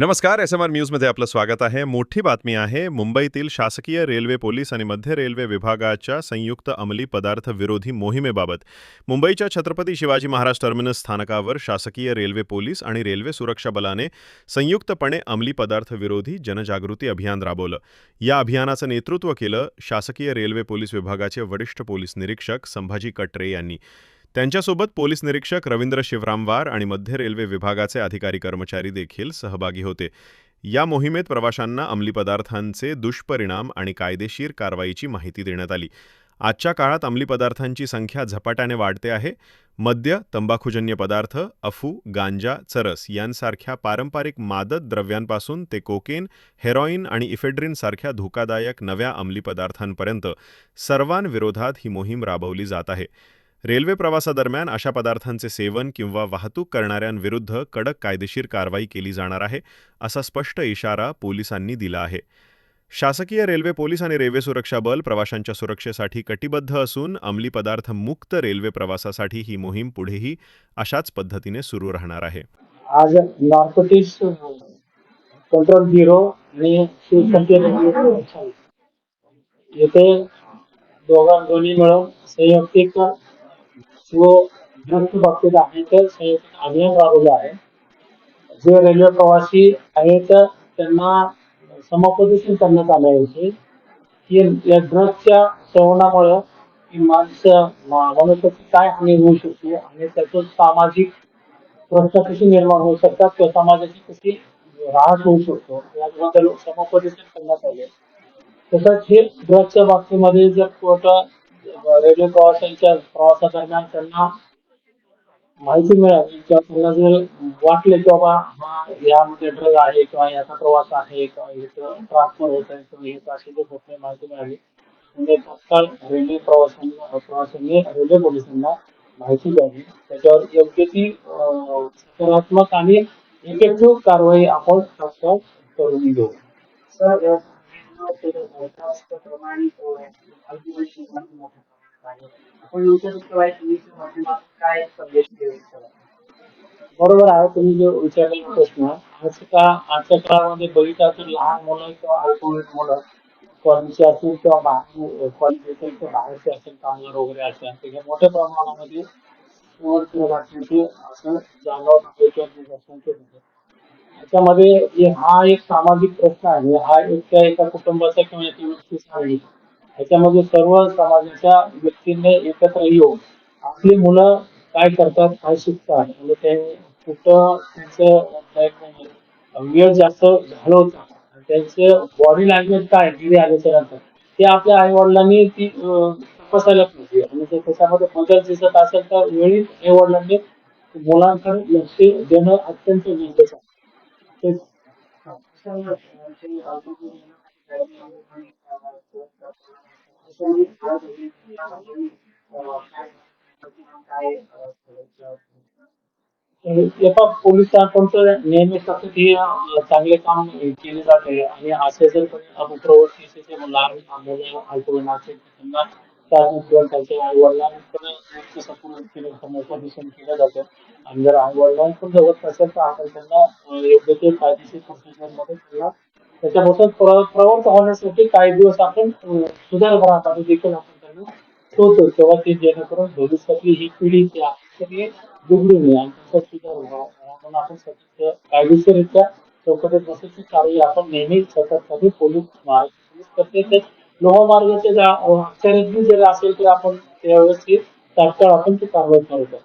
नमस्कार S M R न्यूजमध्ये आपलं स्वागत आहे. मोठी बातमी आहे मुंबईतील शासकीय रेल्वे पोलीस आणि मध्य रेल्वे विभागाच्या संयुक्त अंमली पदार्थ विरोधी मोहिमेबाबत. मुंबईच्या छत्रपती शिवाजी महाराज टर्मिनस स्थानकावर शासकीय रेल्वे पोलीस आणि रेल्वे सुरक्षा बलाने संयुक्तपणे अंमली पदार्थ विरोधी जनजागृती अभियान राबवलं. या अभियानाचं नेतृत्व केलं शासकीय रेल्वे पोलीस विभागाचे वरिष्ठ पोलीस निरीक्षक संभाजी कटरे यांनी. त्यांच्यासोबत पोलीस निरीक्षक रवींद्र शिवरामवार आणि मध्य रेल्वे विभागाचे अधिकारी कर्मचारी देखील सहभागी होते. या मोहिमेत प्रवाशांना अंमली पदार्थांचे दुष्परिणाम आणि कायदेशीर कारवाईची माहिती देण्यात आली. आजच्या काळात अंमली पदार्थांची संख्या झपाट्याने वाढते आहे. मद्य तंबाखूजन्य पदार्थ अफू गांजा चरस यांसारख्या पारंपरिक मादक द्रव्यांपासून ते कोकेन हेरॉईन आणि इफेड्रिनसारख्या धोकादायक नव्या अंमली पदार्थांपर्यंत सर्वांविरोधात ही मोहीम राबवली जात आहे. रेल्वे प्रवासादरम्यान अशा पदार्थांचे सेवन किंवा वाहतूक करणाऱ्यांविरुद्ध कडक कायदेशीर कारवाई केली जाणार आहे असा स्पष्ट इशारा पोलिसांनी दिला आहे. शासकीय रेल्वे पोलीस आणि रेल्वे सुरक्षा बल प्रवाशांच्या सुरक्षेसाठी कटिबद्ध असून अंमली पदार्थ मुक्त रेल्वे प्रवासासाठी ही मोहीम पुढेही अशाच पद्धतीने सुरू राहणार आहे. आज नार्कोटिक्स कंट्रोल ब्युरो आणि येथे दोघां दोन्ही मिळून संयुक्तिक व ड्रग्स बाबतीत आम्ही तर संयुक्त अभियान राबवलं आहे. जे रेल्वे प्रवासी आहेत त्यांना समुपदेशन करण्यात आले होते की या ड्रग्सच्या सेवनामुळे ही माणसं मनुष्याची काय हानी होऊ शकते आणि त्यातून सामाजिक प्रश्न कशी निर्माण होऊ शकतात किंवा समाजाची कशी ऱ्हास होऊ शकतो याबद्दल समुपदेशन करण्यात आले तसंच हे ड्रग्सच्या बाबतीमध्ये जर कोर्ट रेल्वे प्रवाशांच्या प्रवासादरम्यान त्यांना माहिती मिळाली किंवा त्यांना जर वाटले की बाबा हा यामध्ये ड्रग आहे किंवा याचा प्रवास आहे किंवा इथं ट्रान्सफर होत आहे किंवा इथं अशी जर घटना माहिती मिळाली. म्हणजे तत्काळ रेल्वे प्रवाशांना प्रवाशांनी रेल्वे पोलिसांना माहिती द्यावी त्याच्यावर योग्य ती सकारात्मक आणि इफेक्टिव्ह कारवाई आपण तत्काळ करून घेऊ. सर प्रमाणे आपण काय संदेश देऊ बरोबर आहे तुम्ही जे विचारलेला प्रश्न आज का आजच्या काळामध्ये बघितलं तर लहान मुलं किंवा अल्पवयीन मुलं कॉलेजचे असेल किंवा बाहेर कॉलेज किंवा बाहेरचे असेल कामगार वगैरे असेल ते मोठ्या प्रमाणामध्ये स्पोर्ट असं जाणवत आहे किंवा याच्यामध्ये हा एक सामाजिक प्रश्न आहे हा एक त्या एका कुटुंबाचा किंवा एका व्यक्तीचा आहे. याच्यामध्ये सर्व समाजाच्या व्यक्तींनी एकत्र येऊन आपली मुलं काय करतात काय शिकतात? म्हणजे ते कुठं त्यांचं वेळ जास्त घालवतात आणि त्यांचं बॉडी लँग्वेज काय घरी आल्याच्यानंतर? ते आपल्या आई वडिलांनी ती तपासायला पाहिजे. आणि जर त्याच्यामध्ये बदल दिसत असेल तर वेळी आई वडिलांनी मुलांकडे लक्ष देणं अत्यंत गरजेचं आहे. एका पोलिसांचं नेहमी सतत हे अं, चांगले काम केले जाते आणि असे जर कोणी लहान मुलं अल्पवयीन त्यांना किंवा त्यांच्या आई वडिलांकडे सपोर्ट केलं समुपदेशन केलं जातं. आणि जर आई वडिलांकडून जगत असेल तर आपण त्यांना योग्य ते कायदेशीर प्रोसिजरमध्ये त्यांना त्याच्यापासून प्र- होण्यासाठी काही दिवस आपण अं, सुधारणासाठी देखील आपण त्यांना ठेवतो तेव्हा ते जेणेकरून भविष्यातली ही पिढी जी आहे तर बिघडू नये. आणि त्याचा सुधार व्हावा. म्हणून आपण सतत कायदेशीररित्या चौकटीत बसायची. कार्य आपण नेहमी सततसाठी पोलीस मार्ग पोलीस करते ते लोहमार्गाचे जर अक्षरज्ञ जर असेल तर आपण त्यावेळेस ती तात्काळ आपण ती कारवाई करतो